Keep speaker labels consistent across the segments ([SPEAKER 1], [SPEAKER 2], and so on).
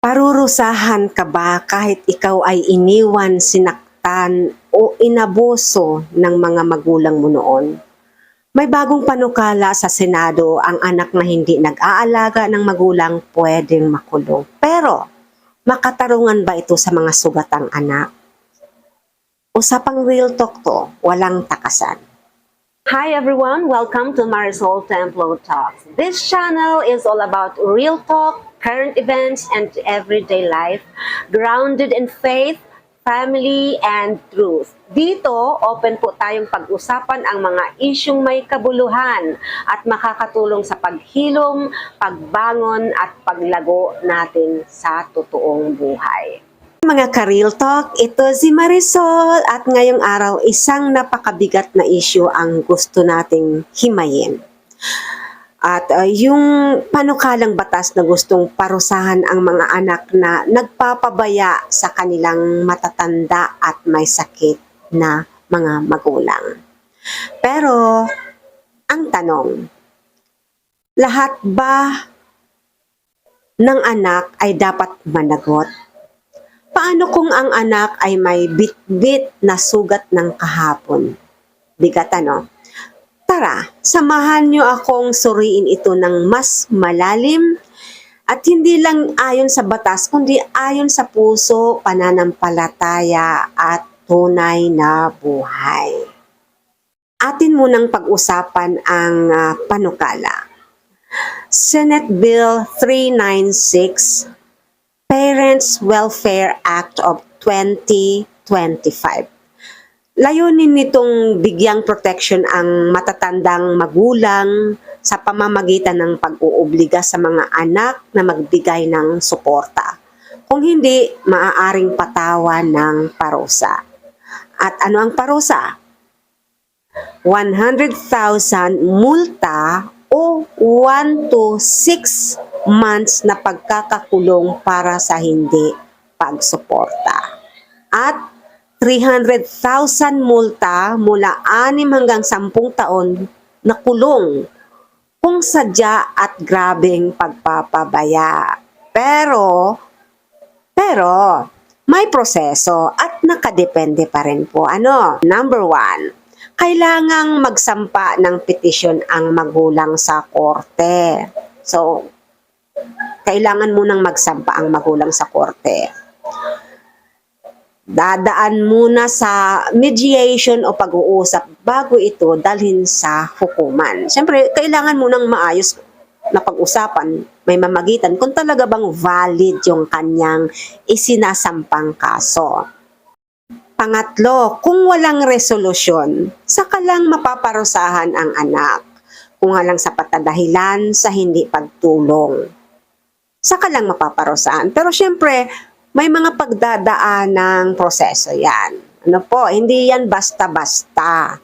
[SPEAKER 1] Parurusahan ka ba kahit ikaw ay iniwan, sinaktan o inabuso ng mga magulang mo noon? May bagong panukala sa Senado ang anak na hindi nag-aalaga ng magulang pwedeng makulong. Pero, makatarungan ba ito sa mga sugatang anak? Usapang real talk to, walang takasan. Hi everyone, welcome to Marisol Templo Talks. This channel is all about real talk, current events, and everyday life, grounded in faith, family, and truth. Dito, open po tayong pag-usapan ang mga isyong may kabuluhan at makakatulong sa paghilom, pagbangon, at paglago natin sa totoong buhay. Mga ka-real talk, ito si Marisol at ngayong araw isang napakabigat na issue ang gusto nating himayin. At uh, yung panukalang batas na gustong parusahan ang mga anak na nagpapabaya sa kanilang matatanda at may sakit na mga magulang. Pero, ang tanong, lahat ba ng anak ay dapat managot? Paano kung ang anak ay may bit-bit na sugat ng kahapon? Bigat ano? Tara, samahan niyo akong suriin ito ng mas malalim at hindi lang ayon sa batas, kundi ayon sa puso, pananampalataya at tunay na buhay. Atin munang pag-usapan ang ah, panukala. Senate Bill 396 Parents Welfare Act of 2025. Layunin nitong bigyang protection ang matatandang magulang sa pamamagitan ng pag-uubliga sa mga anak na magbigay ng suporta. Kung hindi, maaaring patawan ng parusa. At ano ang parusa? 100,000 multa o 1 to 6 months na pagkakakulong para sa hindi pagsuporta. At 300,000 multa mula 6 hanggang 10 taon na kulong kung sadya at grabing pagpapabaya. Pero, pero, may proseso at nakadepende pa rin po. Ano? Number one, kailangang magsampa ng petisyon ang magulang sa korte. So, kailangan munang magsampa ang magulang sa korte. Dadaan muna sa mediation o pag-uusap bago ito dalhin sa hukuman. Siyempre, kailangan munang maayos na pag-usapan, may mamagitan kung talaga bang valid yung kanyang isinasampang kaso. Pangatlo, kung walang resolusyon, saka lang mapaparusahan ang anak kung walang sapat na sa hindi pagtulong. Saka lang mapaparusahan. Pero syempre, may mga pagdadaan ng proseso yan. Ano po, hindi yan basta-basta.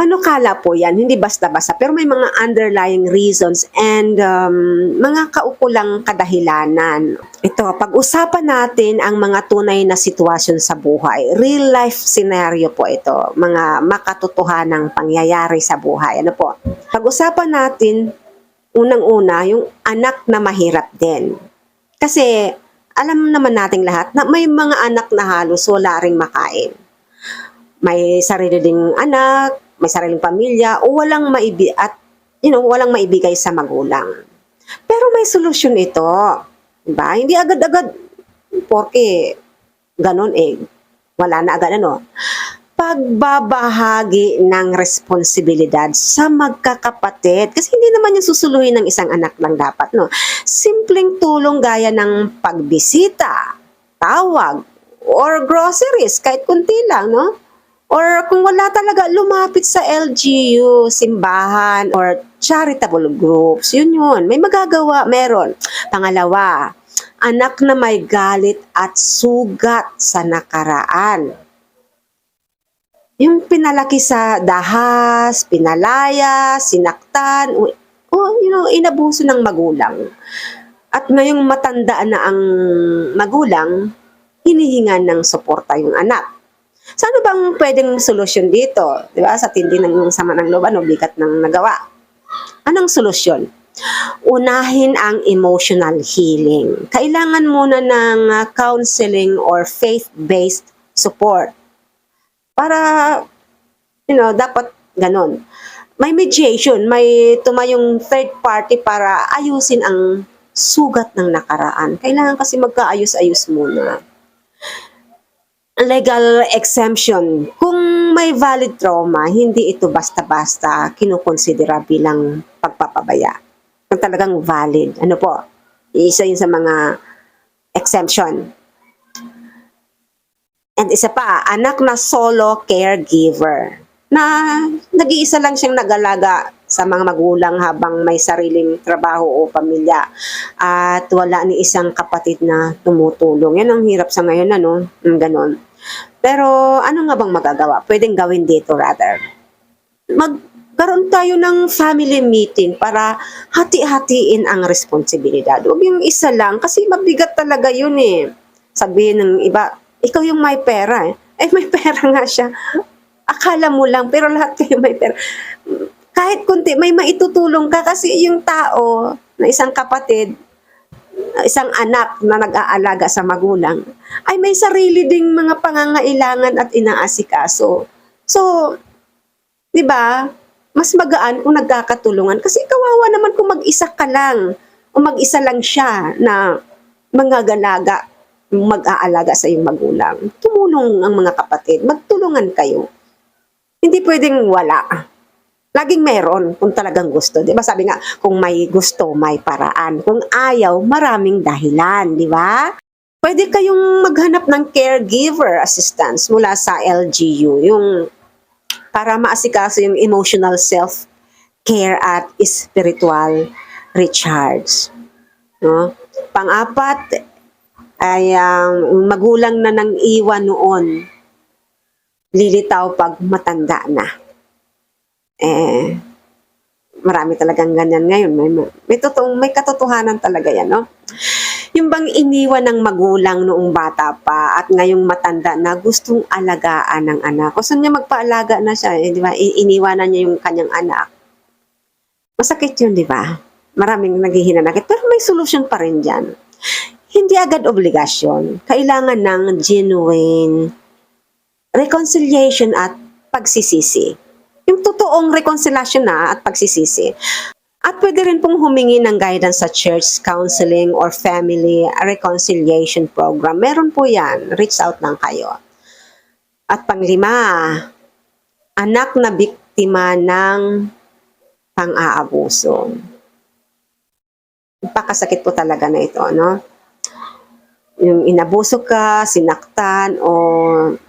[SPEAKER 1] Panukala po yan, hindi basta-basta. Pero may mga underlying reasons and um, mga kaukulang kadahilanan. Ito, pag-usapan natin ang mga tunay na sitwasyon sa buhay. Real life scenario po ito. Mga makatotohanang pangyayari sa buhay. Ano po? Pag-usapan natin, unang-una, yung anak na mahirap din. Kasi, alam naman nating lahat na may mga anak na halos wala ring makain. May sarili ding anak, may sariling pamilya, o walang maibi at you know, walang maibigay sa magulang. Pero may solusyon ito. Diba? Hindi agad-agad, porke ganun eh, wala na agad ano. Pagbabahagi ng responsibilidad sa magkakapatid. Kasi hindi naman yung susuluhin ng isang anak lang dapat, no? Simpleng tulong gaya ng pagbisita, tawag, or groceries, kahit kunti lang, no? Or kung wala talaga, lumapit sa LGU, simbahan, or charitable groups. Yun yun. May magagawa, meron. Pangalawa, anak na may galit at sugat sa nakaraan. Yung pinalaki sa dahas, pinalaya, sinaktan, o, o you know, inabuso ng magulang. At ngayong matanda na ang magulang, hinihinga ng suporta yung anak. So ano bang pwedeng solusyon dito? Di ba? Sa tindi ng sama ng loob, ano, bigat ng nagawa. Anong solusyon? Unahin ang emotional healing. Kailangan muna ng ah, counseling or faith-based support. Para, you know, dapat ganon. May mediation, may tumayong third party para ayusin ang sugat ng nakaraan. Kailangan kasi magkaayos-ayos muna legal exemption. Kung may valid trauma, hindi ito basta-basta kinukonsidera bilang pagpapabaya. Kung talagang valid, ano po, isa yun sa mga exemption. And isa pa, anak na solo caregiver na nag-iisa lang siyang nag-alaga sa mga magulang habang may sariling trabaho o pamilya at wala ni isang kapatid na tumutulong. Yan ang hirap sa ngayon, ano? Yung Ganon. Pero ano nga bang magagawa? Pwedeng gawin dito rather. Magkaroon tayo ng family meeting para hati-hatiin ang responsibilidad. Huwag yung isa lang kasi mabigat talaga yun eh. Sabihin ng iba, ikaw yung may pera eh. Eh may pera nga siya. Akala mo lang pero lahat kayo may pera. Kahit kunti, may maitutulong ka kasi yung tao na isang kapatid, isang anak na nag-aalaga sa magulang, ay may sarili ding mga pangangailangan at inaasikaso. So, di ba, mas magaan kung nagkakatulungan kasi kawawa naman kung mag-isa ka lang o mag-isa lang siya na mangagalaga, mag-aalaga sa iyong magulang. Tumulong ang mga kapatid, magtulungan kayo. Hindi pwedeng wala. Laging meron kung talagang gusto. Di ba sabi nga, kung may gusto, may paraan. Kung ayaw, maraming dahilan. Di ba? Pwede kayong maghanap ng caregiver assistance mula sa LGU. Yung para maasikaso yung emotional self-care at spiritual recharge. No? Pang-apat ay ang magulang na nang iwan noon lilitaw pag matanda na. Eh, marami talagang ganyan ngayon. May, may, totoong, may katotohanan talaga yan, no? Yung bang iniwan ng magulang noong bata pa at ngayong matanda na gustong alagaan ng anak. Gusto niya magpaalaga na siya, eh, di ba? Iniwanan niya yung kanyang anak. Masakit yun, di ba? Maraming naghihinanakit. Pero may solusyon pa rin dyan. Hindi agad obligasyon. Kailangan ng genuine reconciliation at pagsisisi. Yung totoong reconciliation na at pagsisisi. At pwede rin pong humingi ng guidance sa church counseling or family reconciliation program. Meron po yan. Reach out lang kayo. At panglima, anak na biktima ng pang-aabuso. Napakasakit po talaga na ito, no? Yung inabuso ka, sinaktan, o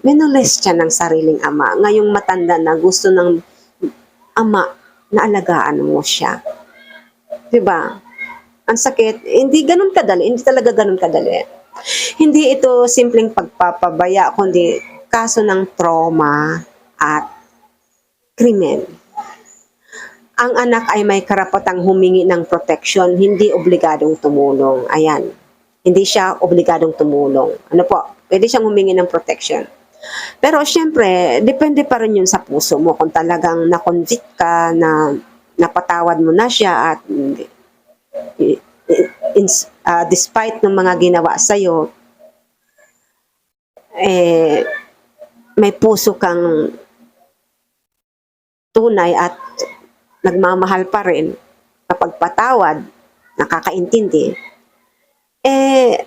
[SPEAKER 1] minolest siya ng sariling ama. Ngayong matanda na gusto ng ama na alagaan mo siya. Diba? Ang sakit, hindi ganun kadali, hindi talaga ganun kadali. Hindi ito simpleng pagpapabaya, kundi kaso ng trauma at krimen. Ang anak ay may karapatang humingi ng protection, hindi obligadong tumulong. Ayan hindi siya obligadong tumulong. Ano po, pwede siyang humingi ng protection. Pero syempre, depende pa rin yun sa puso mo kung talagang na-convict ka na napatawad mo na siya at in, uh, despite ng mga ginawa sa'yo, eh, may puso kang tunay at nagmamahal pa rin kapag patawad, nakakaintindi, eh,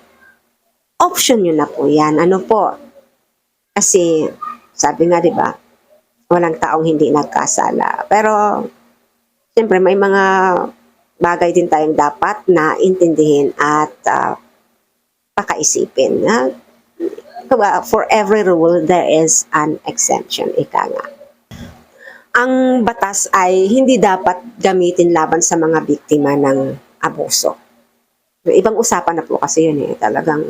[SPEAKER 1] option nyo na po yan. Ano po? Kasi, sabi nga, di ba, walang taong hindi nagkasala. Pero, siyempre, may mga bagay din tayong dapat na intindihin at uh, pakaisipin. Uh, for every rule, there is an exemption. Ika nga. Ang batas ay hindi dapat gamitin laban sa mga biktima ng abuso. Ibang usapan na po kasi yun eh. Talagang,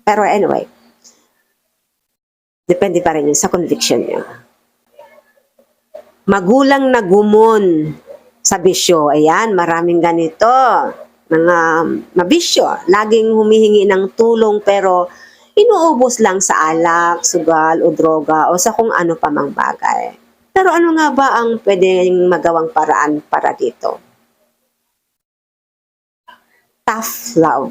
[SPEAKER 1] pero anyway, depende pa rin yun sa conviction niya. Magulang na gumon sa bisyo. Ayan, maraming ganito. Mga mabisyo. Laging humihingi ng tulong pero inuubos lang sa alak, sugal o droga o sa kung ano pa mang bagay. Pero ano nga ba ang pwedeng magawang paraan para dito? Tough love.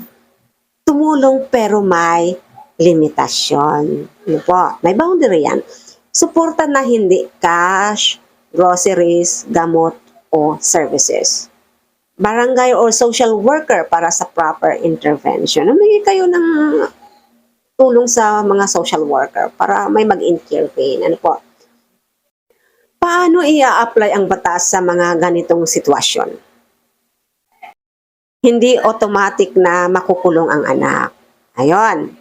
[SPEAKER 1] Tumulong pero may limitasyon. Ano po? May boundary yan. Suporta na hindi cash, groceries, gamot, o services. Barangay or social worker para sa proper intervention. Humingi kayo ng tulong sa mga social worker para may mag-intervene. Ano po? Paano i-apply ang batas sa mga ganitong sitwasyon? Hindi automatic na makukulong ang anak. Ayon.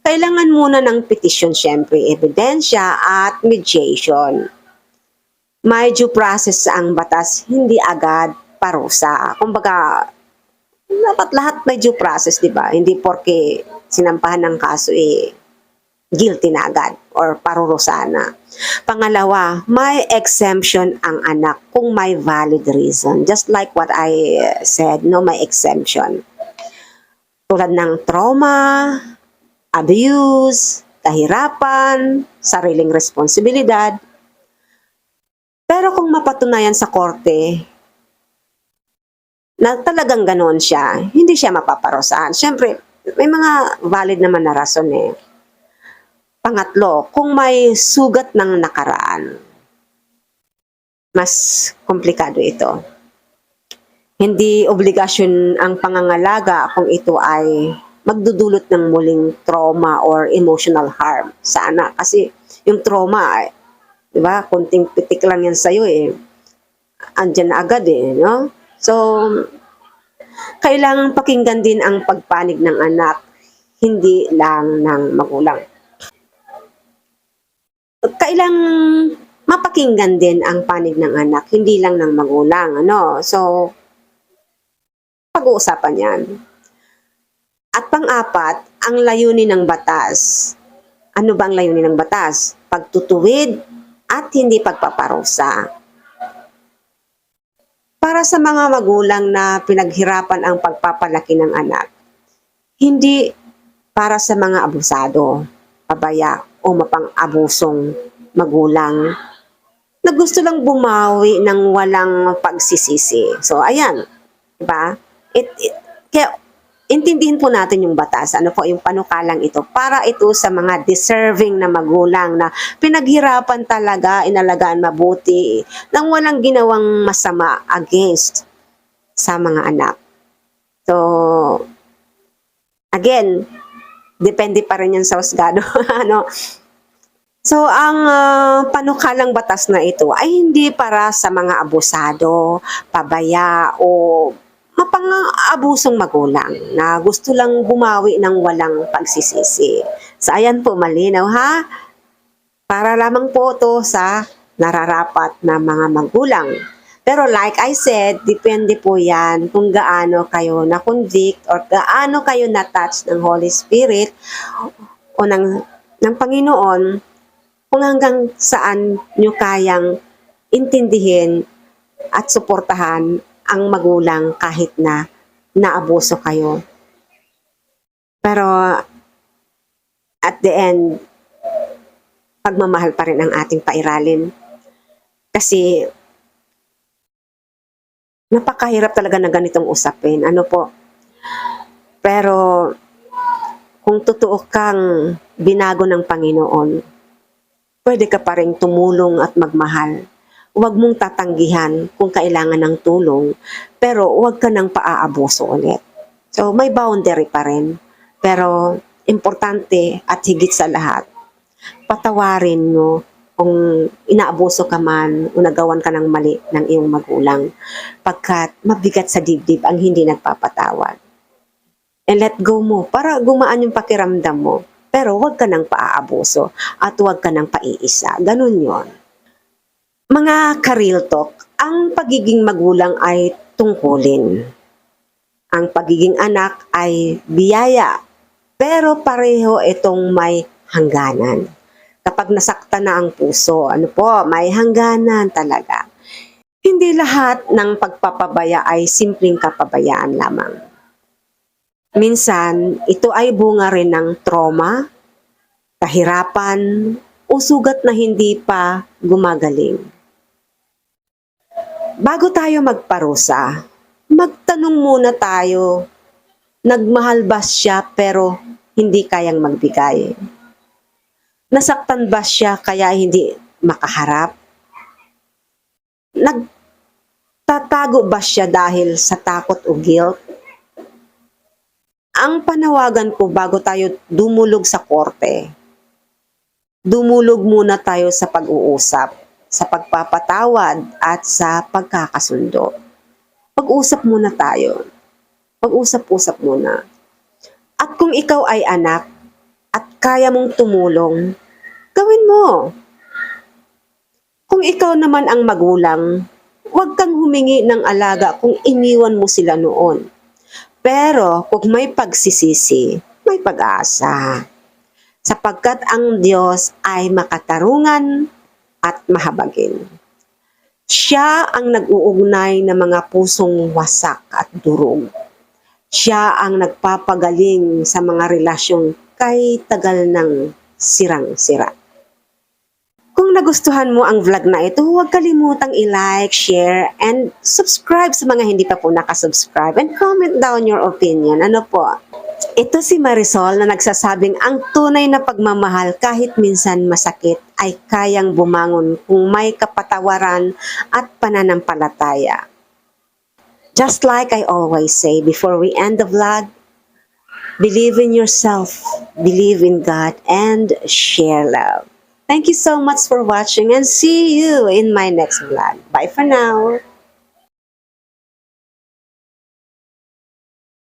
[SPEAKER 1] Kailangan muna ng petition, syempre, ebidensya at mediation. May due process ang batas, hindi agad parusa. Kumbaga, dapat lahat may due process, di ba? Hindi porke sinampahan ng kaso, eh, guilty na agad or parurusa na. Pangalawa, may exemption ang anak kung may valid reason. Just like what I uh, said, no, may exemption. Tulad ng trauma, abuse, kahirapan, sariling responsibilidad. Pero kung mapatunayan sa korte na talagang ganoon siya, hindi siya mapaparusahan. Siyempre, may mga valid naman na rason eh. Pangatlo, kung may sugat ng nakaraan, mas komplikado ito. Hindi obligasyon ang pangangalaga kung ito ay magdudulot ng muling trauma or emotional harm sa anak. Kasi yung trauma, ay, di ba, kunting pitik lang yan sa'yo eh. Andyan na agad eh, no? So, kailangang pakinggan din ang pagpanig ng anak, hindi lang ng magulang kailang mapakinggan din ang panig ng anak, hindi lang ng magulang, ano. So, pag-uusapan yan. At pang-apat, ang layunin ng batas. Ano ba ang layunin ng batas? Pagtutuwid at hindi pagpaparusa. Para sa mga magulang na pinaghirapan ang pagpapalaki ng anak, hindi para sa mga abusado, pabaya o mapang-abusong magulang na gusto lang bumawi ng walang pagsisisi. So, ayan. Diba? It, it, kaya, intindihin po natin yung batas. Ano po yung panukalang ito? Para ito sa mga deserving na magulang na pinaghirapan talaga, inalagaan mabuti, nang walang ginawang masama against sa mga anak. So, again, depende pa rin yan sa husgado. ano? So, ang ah, panukalang batas na ito ay hindi para sa mga abusado, pabaya, o mapang-abusong magulang na gusto lang bumawi ng walang pagsisisi. So, ayan po, malinaw ha? Para lamang po to sa nararapat na mga magulang. Pero like I said, depende po yan kung gaano kayo na-convict or gaano kayo na-touch ng Holy Spirit o ng, ng Panginoon kung hanggang saan nyo kayang intindihin at suportahan ang magulang kahit na naabuso kayo. Pero at the end, pagmamahal pa rin ang ating pairalin. Kasi napakahirap talaga na ganitong usapin. Ano po? Pero kung totoo kang binago ng Panginoon, pwede ka pa rin tumulong at magmahal. Huwag mong tatanggihan kung kailangan ng tulong, pero huwag ka nang paaabuso ulit. So, may boundary pa rin. Pero, importante at higit sa lahat, patawarin mo kung inaabuso ka man o nagawan ka ng mali ng iyong magulang pagkat mabigat sa dibdib ang hindi nagpapatawad. And let go mo para gumaan yung pakiramdam mo. Pero huwag ka nang paaabuso at huwag ka nang paiisa. Ganun yon. Mga karil talk, ang pagiging magulang ay tungkulin. Ang pagiging anak ay biyaya, pero pareho itong may hangganan. Kapag nasakta na ang puso, ano po, may hangganan talaga. Hindi lahat ng pagpapabaya ay simpleng kapabayaan lamang. Minsan, ito ay bunga rin ng trauma, kahirapan, o sugat na hindi pa gumagaling. Bago tayo magparusa, magtanong muna tayo Nagmahal ba siya pero hindi kayang magbigay? Nasaktan ba siya kaya hindi makaharap? Nagtatago ba siya dahil sa takot o guilt? Ang panawagan ko bago tayo dumulog sa korte, dumulog muna tayo sa pag-uusap, sa pagpapatawad at sa pagkakasundo. Pag-usap muna tayo. Pag-usap-usap muna. At kung ikaw ay anak at kaya mong tumulong, gawin mo. Kung ikaw naman ang magulang, huwag kang humingi ng alaga kung iniwan mo sila noon. Pero kung may pagsisisi, may pag-asa. Sapagkat ang Diyos ay makatarungan at mahabagin. Siya ang nag-uugnay ng mga pusong wasak at durog. Siya ang nagpapagaling sa mga relasyong kay tagal ng sirang-sira. Nagustuhan mo ang vlog na ito, huwag kalimutang i-like, share, and subscribe sa mga hindi pa po nakasubscribe and comment down your opinion. Ano po? Ito si Marisol na nagsasabing ang tunay na pagmamahal kahit minsan masakit ay kayang bumangon kung may kapatawaran at pananampalataya. Just like I always say before we end the vlog, believe in yourself, believe in God, and share love. Thank you so much for watching and see you in my next vlog. Bye for now.